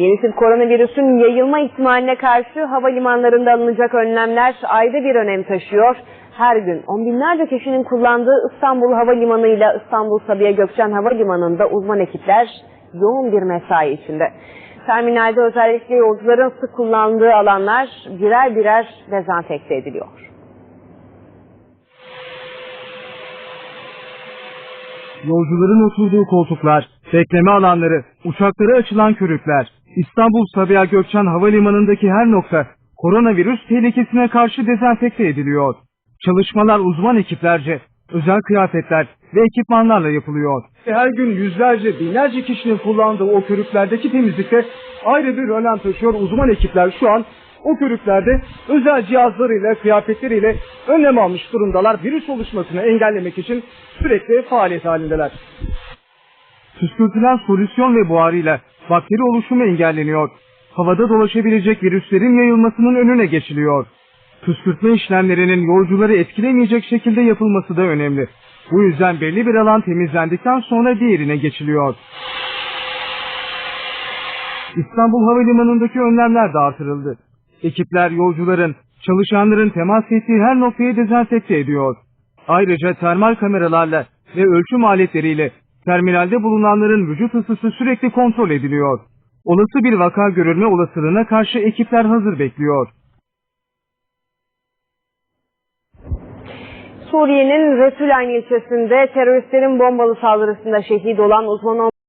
Yeni tip koronavirüsün yayılma ihtimaline karşı havalimanlarında alınacak önlemler ayrı bir önem taşıyor. Her gün on binlerce kişinin kullandığı İstanbul Havalimanı ile İstanbul Sabiha Gökçen Havalimanı'nda uzman ekipler yoğun bir mesai içinde. Terminalde özellikle yolcuların sık kullandığı alanlar birer birer dezenfekte ediliyor. Yolcuların oturduğu koltuklar, bekleme alanları, uçaklara açılan körükler, İstanbul Sabiha Gökçen Havalimanı'ndaki her nokta koronavirüs tehlikesine karşı dezenfekte ediliyor. Çalışmalar uzman ekiplerce, özel kıyafetler ve ekipmanlarla yapılıyor. Her gün yüzlerce, binlerce kişinin kullandığı o körüklerdeki temizlikte ayrı bir önem taşıyor. Uzman ekipler şu an o körüklerde özel cihazlarıyla, kıyafetleriyle önlem almış durumdalar. Virüs oluşmasını engellemek için sürekli faaliyet halindeler. Püskürtülen solüsyon ve buharıyla bakteri oluşumu engelleniyor. Havada dolaşabilecek virüslerin yayılmasının önüne geçiliyor. Püskürtme işlemlerinin yolcuları etkilemeyecek şekilde yapılması da önemli. Bu yüzden belli bir alan temizlendikten sonra diğerine geçiliyor. İstanbul Havalimanı'ndaki önlemler de artırıldı. Ekipler yolcuların, çalışanların temas ettiği her noktayı dezenfekte ediyor. Ayrıca termal kameralarla ve ölçüm aletleriyle terminalde bulunanların vücut ısısı sürekli kontrol ediliyor. Olası bir vaka görülme olasılığına karşı ekipler hazır bekliyor. Suriye'nin Resulayn ilçesinde teröristlerin bombalı saldırısında şehit olan uzman